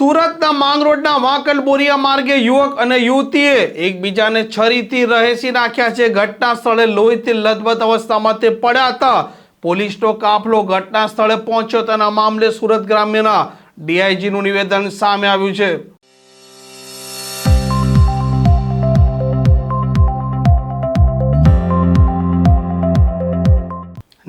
સુરતના માંગરોડના વાંકલ બોરિયા માર્ગે યુવક અને યુવતીએ એકબીજાને છરીથી રહેસી નાખ્યા છે. ઘટના સ્થળે લોહીથી લથબથ અવસ્થામાં તે પડ્યા હતા. પોલીસનો કાફલો ઘટના સ્થળે પહોંચ્યો તેના મામલે સુરત ગ્રામ્યના ડીઆઈજીનું નિવેદન સામે આવ્યું છે.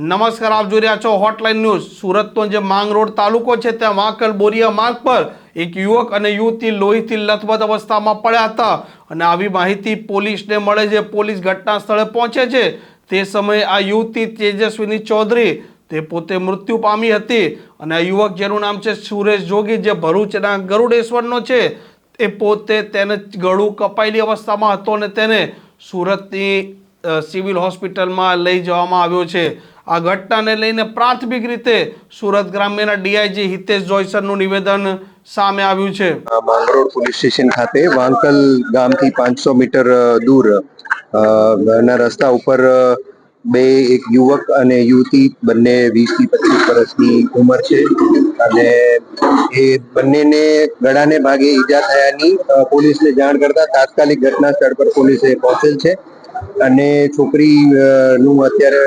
નમસ્કાર, આપ જોઈ રહ્યા છો હોટલાઇન ન્યૂઝ સુરતનો જે માંગરોડ તાલુકો છે, ત્યાં વાંકલ બોરિયા માર્ગ પર એક યુવક અને યુવતી લોહીથી લથબથ અવસ્થામાં પડ્યા હતા. અને આવી માહિતી પોલીસને મળે છે. પોલીસ ઘટના સ્થળે પહોંચે છે. તે સમયે આ યુવતી તેજસ્વીની ચૌધરી, તે પોતે મૃત્યુ પામી હતી. અને આ યુવક, જેનું નામ છે સુરેશ જોગી, જે ભરૂચના ગરુડેશ્વરનો છે, એ પોતે તેને ગળું કપાયેલી અવસ્થામાં હતો અને તેને સુરતની સિવિલ હોસ્પિટલમાં લઈ જવામાં આવ્યો છે. આ ઘટનાને લઈને પ્રાથમિક રીતે સુરત ગ્રામ્યના ડીઆઈજી હિતેશ જોયસનનું નિવેદન સામે આવ્યું છે. માંગરોળ પોલીસ સ્ટેશન ખાતે વાંકલ ગામથી પાંચસો મીટર દૂર ના રસ્તા ઉપર બે, એક યુવક અને યુવતી બંને વીસથી પચીસ વર્ષની ઉંમર છે અને એ બંનેને ગળાને ભાગે ઈજા થયાની પોલીસને જાણ કરતા તાત્કાલિક ઘટના સ્થળ પર પોલીસે પહોંચેલ છે અને છોકરી નું અત્યારે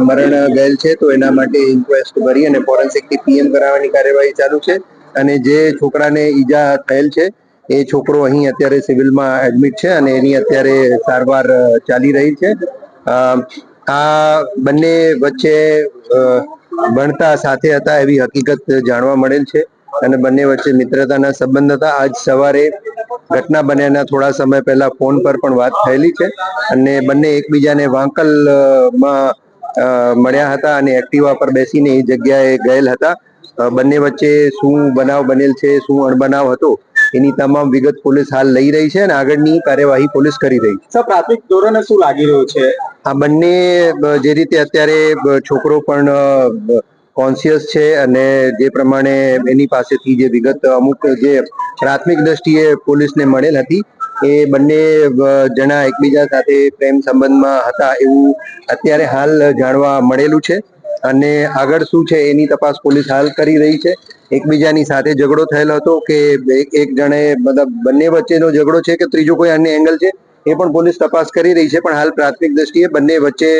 મરણ ગયેલ છે તો એના માટે ઇન્ક્વેસ્ટ ભરી અને ફોરેન્સિકથી પીએમ કરાવવાની કાર્યવાહી ચાલુ છે. અને જે છોકરાને ઈજા થયેલ છે એ છોકરો અહીં અત્યારે સિવિલમાં એડમિટ છે અને એની અત્યારે સારવાર ચાલી રહી છે. આ બંને વચ્ચે ભણતા સાથે હતા એવી હકીકત જાણવા મળેલ છે અને બંને વચ્ચે મિત્રતાના સંબંધ હતા. આજ સવારે ઘટના બન્યાના થોડા સમય પહેલા ફોન પર પણ વાત થયેલી છે અને બંને એકબીજાને વાંકલ અ, માં અ, મળ્યા હતા અને એક્ટિવા પર બેસીને એ જગ્યાએ ગયેલ હતા. બંને વચ્ચે શું બનાવ બનેલ છે શું અણબનાવ હતો એની તમામ વિગત પોલીસ હાલ લઈ રહી છે અને આગળની કાર્યવાહી પોલીસ કરી રહી છે. પ્રાથમિક ધોરણે શું લાગી રહ્યું છે? આ બંને જે રીતે અત્યારે છોકરો પણ કોન્શિયસ છે અને જે પ્રમાણે એની પાસેથી જે વિગત અમુક જે પ્રાથમિક દ્રષ્ટિએ પોલીસને મળેલ હતી એ બંને જણા એકબીજા સાથે પ્રેમ સંબંધમાં હતા એવું અત્યારે હાલ જાણવા મળેલું છે. અને આગળ શું છે એની તપાસ પોલીસ હાલ કરી રહી છે. એકબીજાની સાથે ઝઘડો થયેલો હતો કે એક જણે મતલબ બંને વચ્ચેનો ઝઘડો છે કે ત્રીજો કોઈ અન્ય એંગલ છે એ પણ પોલીસ તપાસ કરી રહી છે. પણ હાલ પ્રાથમિક દ્રષ્ટિએ બંને વચ્ચે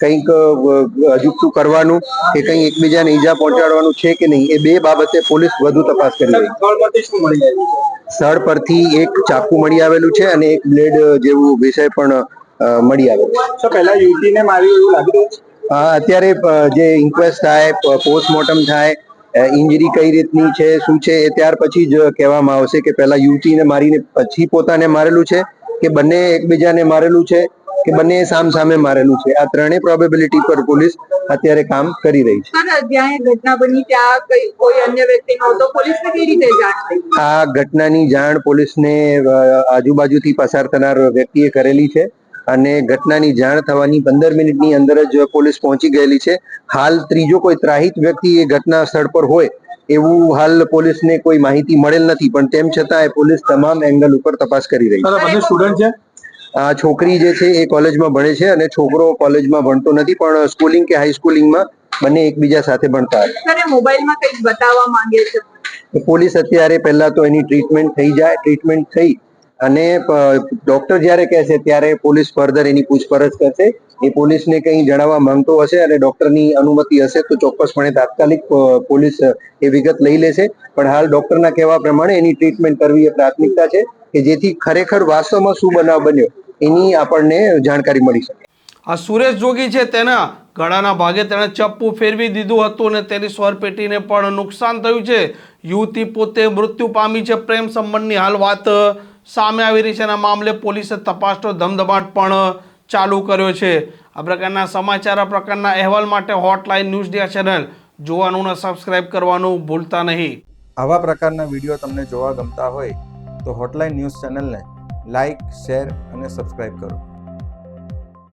કંઈક અ, કરવાનું કે કંઈ એકબીજાને ઈજા પહોંચાડવાનું છે કે નહીં એ બે બાબતે પોલીસ વધુ તપાસ કરી રહી શું મળી આવ્યું સ્થળ પરથી એક ચાકુ મળી આવેલું છે અને એક બ્લેડ જેવું વિષય પણ મળી આવેલું છે. પહેલા યુવતીને મારી એવું લાગી રહ્યું છે? અત્યારે જે ઇન્ક્વેસ્ટ થાય પોસ્ટમોર્ટમ થાય ઇન્જરી કઈ રીતની છે શું છે એ ત્યાર પછી જ કહેવામાં આવશે કે પહેલા યુવતીને મારીને પછી પોતાને મારેલું છે કે બંને એકબીજાને મારેલું છે કે બંને સામ સામે મારેલું છે? આ ત્રણેય પ્રોબેબિલિટી પર પોલીસ અત્યારે કામ કરી રહી છે. સર જ્યાં એ ઘટના બની ત્યાં કોઈ અન્ય વ્યક્તિ નહોતો પોલીસને કઈ રીતે જાણ આ ઘટનાની જાણ પોલીસને આજુબાજુથી પસાર થનાર વ્યક્તિએ કરેલી છે. અને ઘટનાની જાણ થવાની પંદર મિનિટની અંદર જ પોલીસ પહોંચી ગયેલી છે. હાલ ત્રીજો કોઈ ત્રાહિત વ્યક્તિ એ ઘટના સ્થળ પર હોય એવું હાલ પોલીસને કોઈ માહિતી મળેલ નથી પણ તેમ છતાં એ પોલીસ તમામ એંગલ ઉપર તપાસ કરી રહી છે. સ્ટુડન્ટ છે? આ છોકરી જે છે એ કોલેજમાં ભણે છે અને છોકરો કોલેજમાં ભણતો નથી પણ સ્કૂલિંગ કે હાઈસ્કૂલિંગમાં બંને એકબીજા સાથે ભણતા હતા. મોબાઈલમાં કંઈક બતાવવા માંગે છે. પોલીસ અત્યારે પહેલા તો એની ટ્રીટમેન્ટ થઈ જાય ટ્રીટમેન્ટ થઈ અને ડોક્ટર જ્યારે કહેશે ત્યારે પોલીસ ફર્ધર એની પૂછપરછ કરશે. એ પોલીસને કંઈ જણાવવા માંગતો હશે અને ડોક્ટરની અનુમતિ હશે તો ચોક્કસપણે તાત્કાલિક પોલીસ એ વિગત લઈ લેશે. પણ હાલ ડોક્ટરના કહેવા પ્રમાણે એની ટ્રીટમેન્ટ કરવી એ પ્રાથમિકતા છે કે જેથી ખરેખર વાસ્તવમાં શું બનાવ બન્યો એની આપણને જાણકારી મળી શકે. આ સુરેશ જોગી છે તેના ગળાના ભાગે તેણે ચપ્પુ ફેરવી દીધું હતું અને તેની સ્વરપેટીને પણ નુકસાન થયું છે. યુવતી પોતે મૃત્યુ પામી છે. પ્રેમ સંબંધની હાલ વાત સામે આવી રહી છે અને મામલે પોલીસે તપાસનો ધમધમાટ પણ ચાલુ કર્યો છે. આ પ્રકારના સમાચાર, આ પ્રકારના અહેવાલ માટે હોટલાઇન ન્યૂઝ ડિયા ચેનલ જોવાનું અને સબસ્ક્રાઇબ કરવાનું ભૂલતા નહીં. આવા પ્રકારના વીડિયો તમને જોવા ગમતા હોય તો હોટલાઇન ન્યૂઝ ચેનલને લાઇક શેર અને સબસ્ક્રાઇબ કરો.